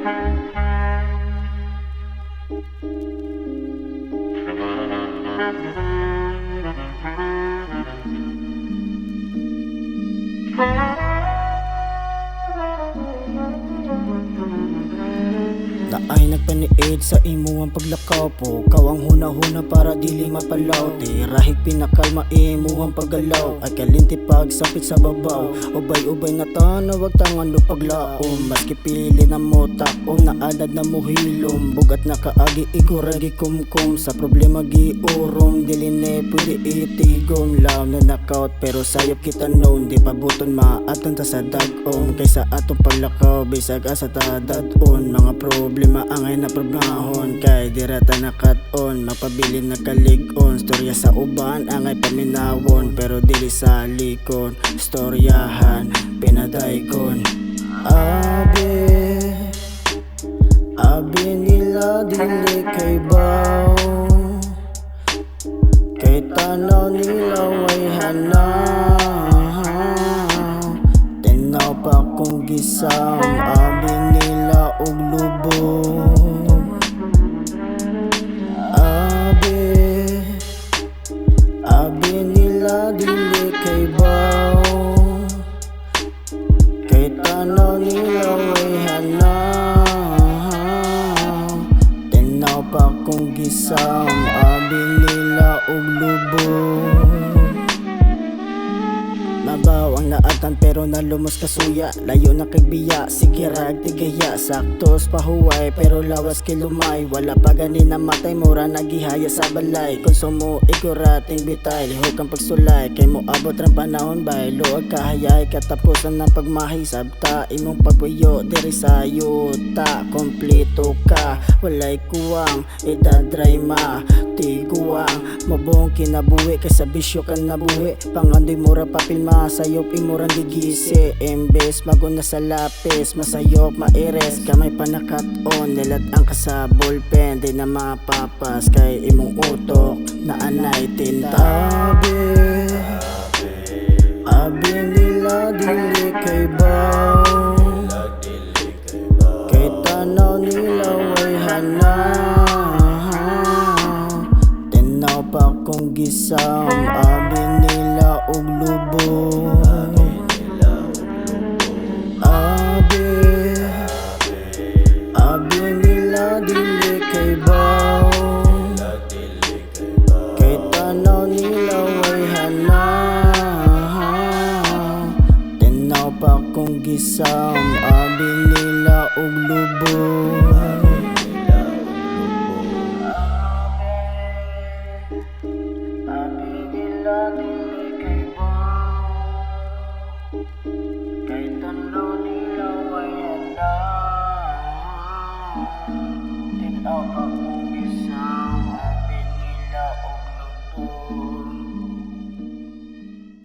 Na ay nagpaniid sa imo ang paglakaw po Kaw ang huna-huna para dili mapalaw Di rahig pinakalma imo ang paggalaw. Ay kalinti pagsapit sa babaw. Ubay-ubay na tanawag tangan o paglaom. Maski pili na mo takong naadad na muhilom Bugat na kaagi iguragi kumkum. Sa problema giurong. Dili ne pwede itigom. Law na knockout pero sayop kita known Di pabuton maatan ta sa dagom. Kaysa atong paglakaw bisag asa ta dadon. Mga problema angay na problemahon Kay dirata nakat-on Mapabilin na kalig-on. Storya sa uban angay paminawon. Pero dili sa likon Storyahan pinadaykon Abi Abi nila dili kay baw Kay tanaw nila way hanaw nila pero nalumos kasuya Layo na kay biya, sige rag tigaya Saktos pahuway pero lawas kay lumay. Wala pa gani na matay mura nagihaya sa balay. Konsumo igurating bitay Lihok ang pagsulay. Kay mo abot ran panahon bay Luag kahayay katapusan ng pagmahay Sabta imong pagpuyo diri sa yuta Kompleto ka Walay kuwang idadray ma. Tiguang Mabong kinabuhi kay sa bisyo ka nabuhi. Pangandoy mura papil masayop imurang gigisi Imbes maguna sa lapis Masayop maires Kamay panakat on Nilat ang ka sa ballpen Di na mapapas Kay imong utok Na anay tinta Abi nila dili kay baw Kay tanaw nila way hanaw Tinaw pa kong gisam Abi nila og lubog Abi nila dili kay baw Kay tanaw nila way hanaw Tinaw pa kong gisam Abi nila og baw Kay tanaw nila Música